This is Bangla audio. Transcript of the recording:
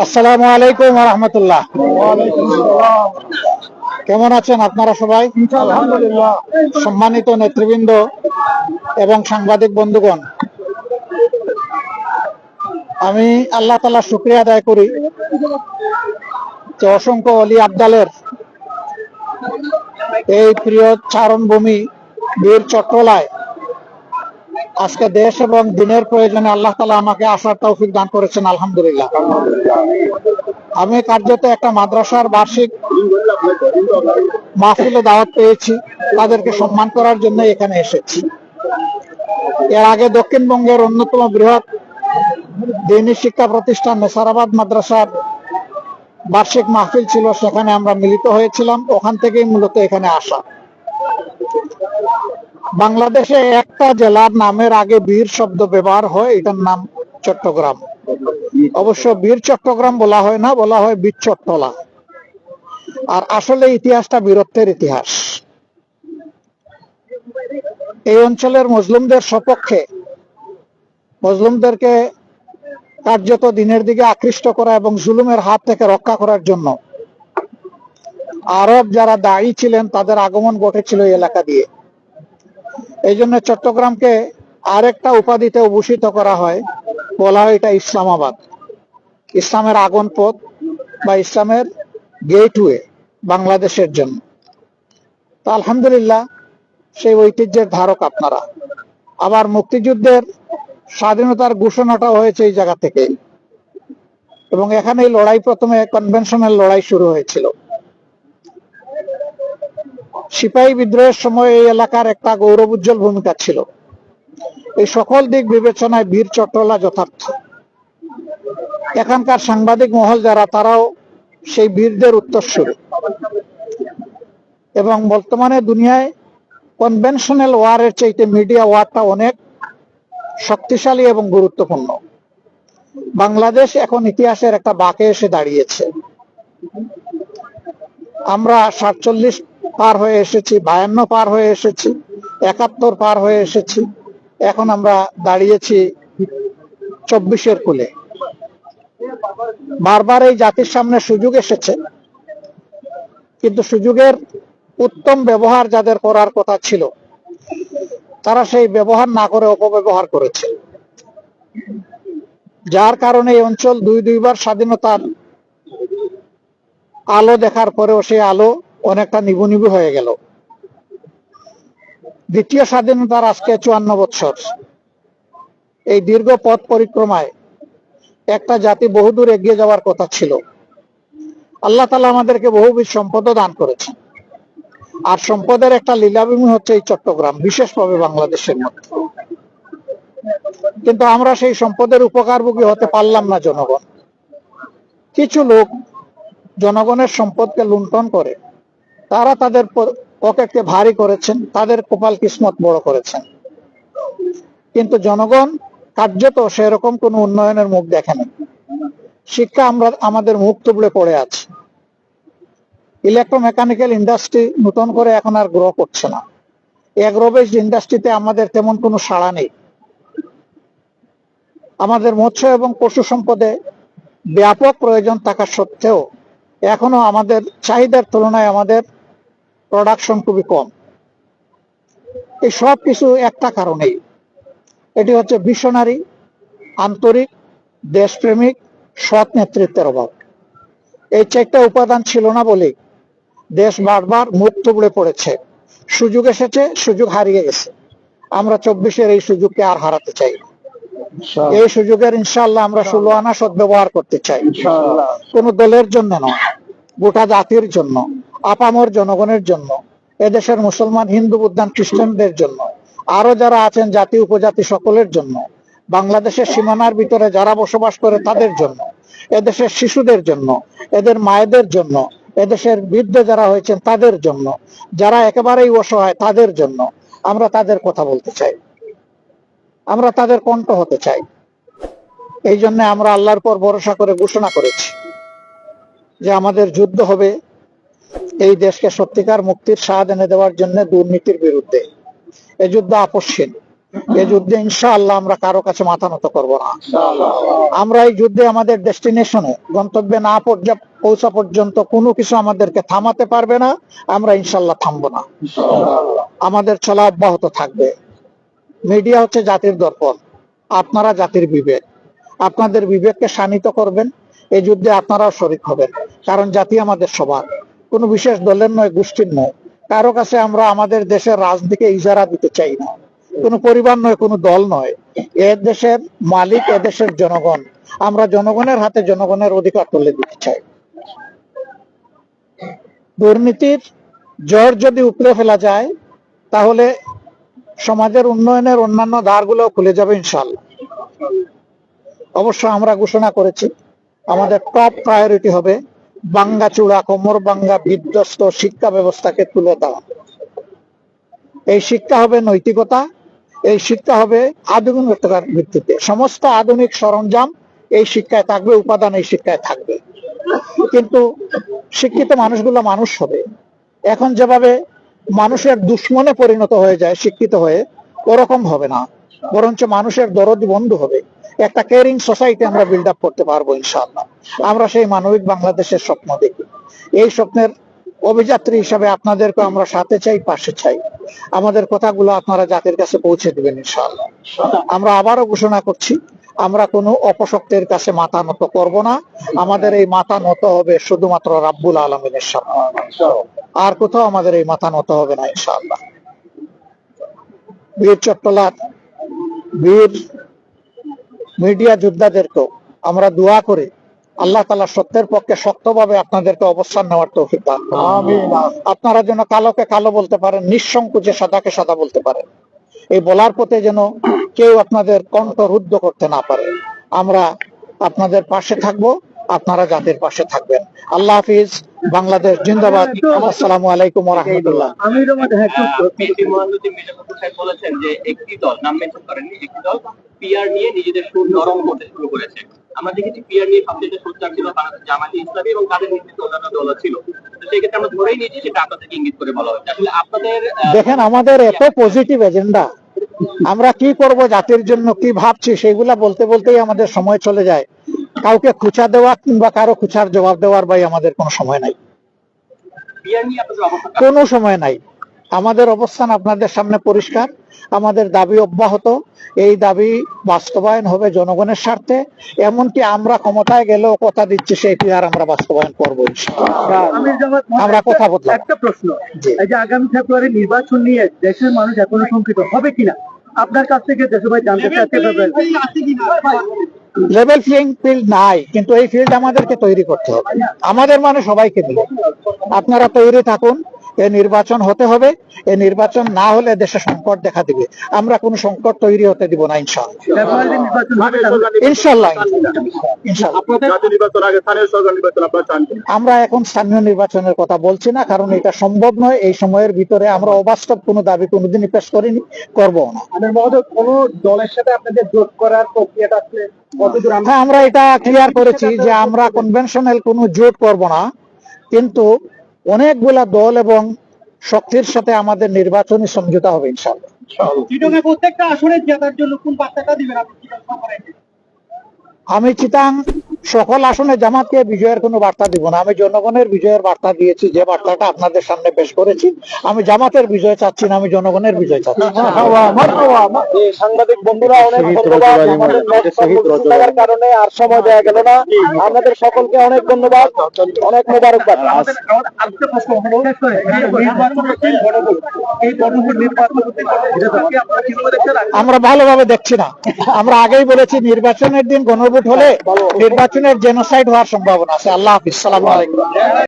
আসসালামু আলাইকুম রহমতুল্লাহ কেমন আছেন আপনারা সবাই? আলহামদুলিল্লাহ। সম্মানিত নেতৃবৃন্দ এবং সাংবাদিক বন্ধুগণ আমি আল্লাহ তালা শুক্রিয়া আদায় করি যে অসংখ্য অলি আবদালের এই প্রিয় চারণভূমি বীর চট্টলায় আজকে দেশ এবং দিনের প্রয়োজনে আল্লাহ তালা আমাকে আসার তৌফিক দান করেছেন, আলহামদুলিল্লাহ। আমি কার্যত একটা মাদ্রাসার বার্ষিক মাহফিলে দাওয়াত পেয়েছি, তাদেরকে সম্মান করার জন্য এখানে এসেছি। এর আগে দক্ষিণবঙ্গের অন্যতম বৃহৎ দিনী শিক্ষা প্রতিষ্ঠান নেসারাবাদ মাদ্রাসার বার্ষিক মাহফিল ছিল, সেখানে আমরা মিলিত হয়েছিলাম, ওখান থেকেই মূলত এখানে আসা। বাংলাদেশে একটা জেলার নামের আগে বীর শব্দ ব্যবহার হয়, এটার নাম চট্টগ্রাম। অবশ্য বীর চট্টগ্রাম বলা হয় না, বলা হয় বীর চট্টলা। আর আসলে ইতিহাসটা বীরত্বের ইতিহাস। এই অঞ্চলের মুসলিমদের সপক্ষে, মুসলিমদেরকে কার্যত দিনের দিকে আকৃষ্ট করা এবং জুলুমের হাত থেকে রক্ষা করার জন্য আরব যারা দায়ী ছিলেন, তাদের আগমন ঘটেছিল এলাকা দিয়ে। এই জন্য চট্টগ্রামকে আরেকটা উপাধিতে ভূষিত করা হয়, বলা হয় এটা ইসলামাবাদ। ইসলামের আগন পথ বা ইসলামের গেটওয়ে বাংলাদেশের জন্য। তো আলহামদুলিল্লাহ, সেই ঐতিহ্যের ধারক আপনারা। আবার মুক্তিযুদ্ধের স্বাধীনতার ঘোষণাটা হয়েছে এই জায়গা থেকে এবং এখানে লড়াই প্রথমে কনভেনশনাল লড়াই শুরু হয়েছিল। সিপাহী বিদ্রোহের সময় এই এলাকার একটা গৌরব উজ্জ্বল ভূমিকা ছিল। এই সকল দিক বিবেচনায় বীর চট্টলা যথার্থ। এখানকার সাংবাদিক মহল যারা, তারাও সেই বীরদের উত্তরসূরি। এবং বর্তমানে দুনিয়ায় কনভেনশনাল ওয়ারের চাইতে মিডিয়া ওয়ারটা অনেক শক্তিশালী এবং গুরুত্বপূর্ণ। বাংলাদেশ এখন ইতিহাসের একটা বাঁকে এসে দাঁড়িয়েছে। আমরা সাতচল্লিশ পার হয়ে এসেছি, বায়ান্ন পার হয়ে এসেছি, একাত্তর পার হয়ে এসেছি। এখন আমরা দাঁড়িয়েছি চব্বিশের কুলে। বারবার এই জাতির সামনে সুযোগ এসেছে, কিন্তু সুযোগের উত্তম ব্যবহার যাদের করার কথা ছিল, তারা সেই ব্যবহার না করে অপব্যবহার করেছে। যার কারণে এই অঞ্চল দুই দুইবার স্বাধীনতার আলো দেখার পরেও সেই আলো অনেকটা নিবু নিবু হয়ে গেল। দ্বিতীয় স্বাধীনতার আজকে চুয়ান্ন বছর এই দীর্ঘ পথ পরিক্রমায় একটা জাতি বহুদূর এগিয়ে যাওয়ার কথা ছিল। আল্লাহ তালা আমাদেরকে বহুবিধ সম্পদও দান করেছেন। আর সম্পদের একটা লীলাভূমি হচ্ছে এই চট্টগ্রাম, বিশেষভাবে বাংলাদেশের মধ্যে। কিন্তু আমরা সেই সম্পদের উপকারভোগী হতে পারলাম না জনগণ। কিছু লোক জনগণের সম্পদকে লুণ্ঠন করে তারা তাদের পকেটকে ভারী করেছেন, তাদের কপাল কিসমত বড় করেছেন। কিন্তু জনগণ কার্যত সেরকম কোনো উন্নয়নের মুখ দেখেনি। শিক্ষা আমরা, আমাদের মুখ তুবড়ে পড়ে আছে। ইলেকট্রোমেকানিক্যাল ইন্ডাস্ট্রি নতুন করে এখন আর গ্রো করছে না। এগ্রোবেজ ইন্ডাস্ট্রিতে আমাদের তেমন কোনো সাড়া নেই। আমাদের মৎস্য এবং পশু সম্পদে ব্যাপক প্রয়োজন থাকা সত্ত্বেও এখনও আমাদের চাহিদার তুলনায় আমাদের প্রোডাকশন খুবই কম। এই সব কিছু একটা কারণেই। এটি হচ্ছে ভিশনারি আন্তরিক দেশপ্রেমিক সৎ নেতৃত্বের অভাব। এই চারটা উপাদান ছিল না বলে দেশ বারবার মুখ তুবড়ে পড়েছে। সুযোগ এসেছে সুযোগ হারিয়ে গেছে। আমরা চব্বিশের এই সুযোগকে আর হারাতে চাই এই সুযোগের ইনশাল্লাহ আমরা ষোলো আনা সদ্ব্যবহার করতে চাই। কোন দলের জন্য নয় গোটা জাতির জন্য। আপামর জনগণের জন্য, এদেশের মুসলমান, হিন্দু, বুদ্ধান, খ্রিস্টানদের জন্য আরও যারা আছেন জাতি, উপজাতি সকলের জন্য, বাংলাদেশের সীমানার ভিতরে যারা বসবাস করে তাদের জন্য, এদেশের শিশুদের জন্য, এদের মায়েদের জন্য, এদেশের বৃদ্ধ যারা হয়েছেন তাদের জন্য, যারা একেবারেই অসহায় তাদের জন্য, আমরা তাদের কথা বলতে চাই। আমরা তাদের কণ্ঠ হতে চাই। এই জন্য আমরা আল্লাহর পর ভরসা করে ঘোষণা করেছি যে আমাদের যুদ্ধ হবে এই দেশকে সত্যিকার মুক্তির স্বাদ এনে দেওয়ার জন্য দুর্নীতির বিরুদ্ধে। এই যুদ্ধ আপসহীন এই যুদ্ধে ইনশাআল্লাহ আমরা কারও কাছে মাথা নত করব না। আমরা এই যুদ্ধে আমাদের ডেস্টিনেশনে, গন্তব্যে না পর্যা- পৌঁছা পর্যন্ত কোনো কিছু আমাদেরকে থামাতে পারবে না, আমরা ইনশাল্লাহ থামবো না। আমাদের চলা অব্যাহত থাকবে। মিডিয়া হচ্ছে জাতির দর্পণ, আপনারা জাতির বিবেক। আপনাদের বিবেককে শানিত করবেন এই যুদ্ধে আপনারাও শরিক হবেন, কারণ জাতি আমাদের সবার। কোনো বিশেষ দলের নয়, গোষ্ঠীর নয়। কারও কাছে আমরা আমাদের দেশের রাজনীতিকে ইজারা দিতে চাই না। কোনো পরিবার নয়, কোনো দল নয়। এ দেশের মালিক, এ দেশের জনগণ। আমরা জনগণের হাতে জনগণের অধিকার তুলে দিতে চাই। দুর্নীতির জ্বর যদি উপড়ে ফেলা যায়, তাহলে সমাজের উন্নয়নের অন্যান্য দ্বারগুলো খুলে যাবে ইনশাল্লাহ অবশ্য আমরা ঘোষণা করেছি, আমাদের টপ প্রায়োরিটি হবে বাঙ্গা চূড়া, কোমর বাঙ্গা, বিধ্বস্ত শিক্ষা ব্যবস্থাকে তুলে দেওয়া এই শিক্ষা হবে নৈতিকতা, এই শিক্ষা হবে আধুনিকতার ভিত্তিতে। সমস্ত আধুনিক সরঞ্জাম এই শিক্ষায় থাকবে, উপাদান এই শিক্ষায় থাকবে। কিন্তু শিক্ষিত মানুষগুলো মানুষ হবে। এখন যেভাবে মানুষের দুশ্মনে পরিণত হয়ে যায়, শিক্ষিত হয়ে, ওরকম হবে না। বরঞ্চ মানুষের দরদ বন্ধু হবে। একটা কেয়ারিং সোসাইটি আমরা বিল্ড আপ করতে পারব ইনশাআল্লাহ। আমরা সেই মানবিক বাংলাদেশের স্বপ্ন দেখি। এই স্বপ্নের অভিযাত্রী হিসাবে আপনাদেরকে আমরা সাথে চাই, পাশে চাই। আমাদের কথাগুলো আপনারা জাতির কাছে পৌঁছে দিবেন ইনশাআল্লাহ। আমরা আবারও ঘোষণা করছি, আমরা কোনো অপশক্তের কাছে মাথা নত করব না। আমাদের এই মাথা নত হবে শুধুমাত্র রাব্বুল আলমিনের সামনে। আর কোথাও আমাদের এই মাথা নত হবে না ইনশাল্লাহ বীর চট্টলার, বীর মিডিয়া যোদ্ধাদেরকেও আমরা দোয়া করে আল্লাহ তালা সত্যের পক্ষে শক্তভাবে আপনাদেরকে অবস্থান নেওয়ার তৌফিক দান আপনারা যেন কালোকে কালো বলতে পারেন নিঃসংকোচে সাদাকে সাদা বলতে পারেন। এই বলার পথে যেন কেউ আপনাদের কণ্ঠ রুদ্ধ করতে না পারে। আমরা আপনাদের পাশে থাকব আপনারা জাতির পাশে থাকবেন। আল্লাহ হাফিজ। বাংলাদেশ জিন্দাবাদ। আসসালামু আলাইকুম রহমতুল্লাহ। হ্যাঁ বলেছেন যে একটি দল নাম মেনশন করেননি একটি দল পিআর নিয়ে নিজেদের সুর নরম করতে শুরু করেছে। আমরা দেখেছি পিআর নিয়ে সবচেয়ে সোচ্চার ছিল বাংলাদেশ জামাতি ইসলামী এবং তাদের নেতৃত্বে অন্যান্য দল ছিল। তো সেই ক্ষেত্রে আমরা ধরেই নিয়েছি সেটা আপনাদেরকে ইঙ্গিত করে বলা হয়েছে। আসলে আপনাদের দেখেন আমাদের এত পজিটিভ এজেন্ডা আমরা কি করব জাতির জন্য কি ভাবছি সেগুলা বলতে বলতেই আমাদের সময় চলে যায়। কাউকে খুচা দেওয়া কিংবা কারও খুচার জবাব দেওয়ার ভাই আমাদের কোনো সময় নাই। কোনো সময় নাই। আমাদের অবস্থান আপনাদের সামনে পরিষ্কার। আমাদের দাবি অব্যাহত। এই দাবি বাস্তবায়ন হবে জনগণের স্বার্থে। এমনকি আমরা ক্ষমতায় গেলেও কথা দিচ্ছি সেটি আর আমরা বাস্তবায়ন করব ইনশাআল্লাহ। আমির কথা বললাম। একটা প্রশ্ন। এই যে আগামী ফেব্রুয়ারি নির্বাচন নিয়ে দেশের মানুষ এখনও শঙ্কিত হবে কিনা? আপনার কাছ থেকে দেশভাই জানতে চাচ্ছে লেভেল প্লেইং ফিল্ড নাই, কিন্তু এই ফিল্ড আমাদেরকে তৈরি করতে হবে। আমাদের মানে সবাইকে দিয়ে আপনারা তৈরি থাকুন। এ নির্বাচন হতে হবে। এই নির্বাচন না হলে দেশে সংকট দেখা দিবে। আমরা কোনো সংকট তৈরি হতে দিব না ইনশাল্লাহ? আমরা এখন স্থানীয় নির্বাচনের কথা বলছি না কারণ এটা সম্ভব নয়। এই সময়ের ভিতরে আমরা অবাস্তব কোনো দাবি কোনোদিনই পেশ করিনি করব না। কোন দলের সাথে আপনাদের জোট করার প্রক্রিয়াটা আসলে হ্যাঁ আমরা এটা ক্লিয়ার করেছি যে আমরা কনভেনশনাল কোনো জোট করব না। কিন্তু অনেকগুলা দল এবং শক্তির সাথে আমাদের নির্বাচনী সমঝোতা হবে ইনশাআল্লাহ। প্রত্যেকটা আসনে জেতার জন্য কোন বার্তাটা দিবেন আপনি? আমি চিতাং সকল আসনে জামাতকে বিজয়ের কোনো বার্তা দিব না। আমি জনগণের বিজয়ের বার্তা দিয়েছি যে বার্তাটা আপনাদের সামনে পেশ করেছি। আমি জামাতের বিজয় চাচ্ছি না আমি জনগণের বিজয় চাচ্ছি। সাংবাদিক বন্ধুরা অনেক ধন্যবাদ। আমাদের কারণে আর সময় দেওয়া গেল না। আপনাদের সকলকে অনেক ধন্যবাদ। অনেক মোবারকবাদ। নির্বাচন আমরা ভালোভাবে দেখছি না। আমরা আগেই বলেছি নির্বাচনের দিন গণভোট হলে নির্বাচনের জেনোসাইড হওয়ার সম্ভাবনা আছে। আল্লাহ হাফিজ সালাম আলাইকুম।